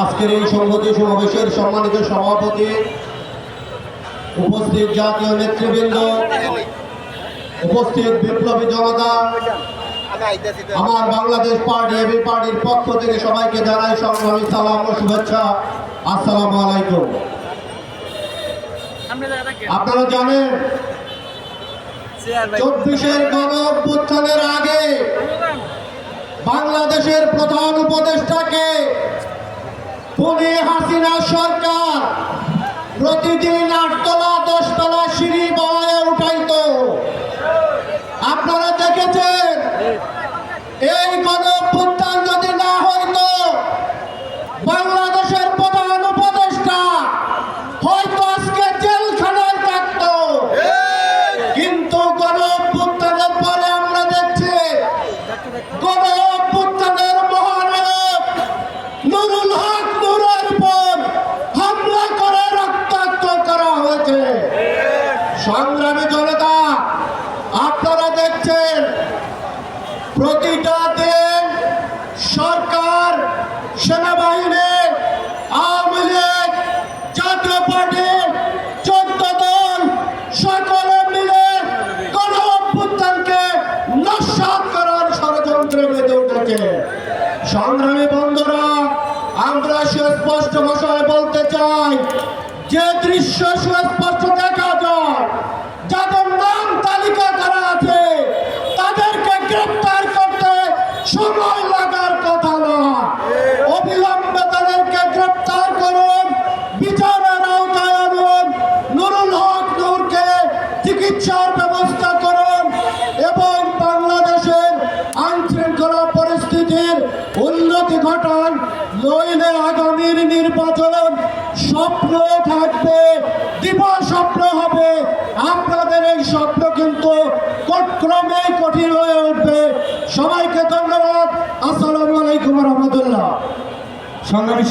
আজকের এই সংহতি সমাবেশের সম্মানিত সভাপতি উপস্থিত জাতীয় নেতৃবৃন্দ, উপস্থিত বিপ্লবী জনতা, আমার বাংলাদেশ পার্টি, এবি পার্টির পক্ষ থেকে সবাইকে জানাই সংগ্রামী সালাম ও শুভেচ্ছা। আসসালামু আলাইকুম। আপনারা জানেন, চব্বিশের গণ আগে বাংলাদেশের প্রধান উপদেষ্টাকে পুনে হাসিনা সরকার প্রতিদিন আটতলা, দশতলা সিঁড়ি বাড়ায় উঠাইত। আপনারা দেখেছেন, এই গণ অভ্যুত্থান যদি না হইতো, বাংলাদেশের প্রধান উপদেষ্টা হয়তো আজকে সংগ্রামী জনতা, আপনারা দেখছেন প্রতিটা দিন সরকার, সেনাবাহিনী সকলে মিলে সংগ্রামী বন্ধুরা, আমরা সুস্পষ্ট ভাষায় বলতে চাই, যে দৃশ্য সুস্পষ্ট চিকিৎসার ব্যবস্থা করুন এবং বাংলাদেশের আইন শৃঙ্খলা পরিস্থিতির উন্নতি ঘটান, নইলে আগামীর নির্বাচন স্বপ্ন থাকবে দিবা স্বপ্ন হবে। আপনাদের এই স্বপ্ন কিন্তু ক্রমেই কঠিন হয়ে উঠবে। সবাইকে ধন্যবাদ। আসসালামু আলাইকুম রহমতুল্লাহ। সংগ্রামী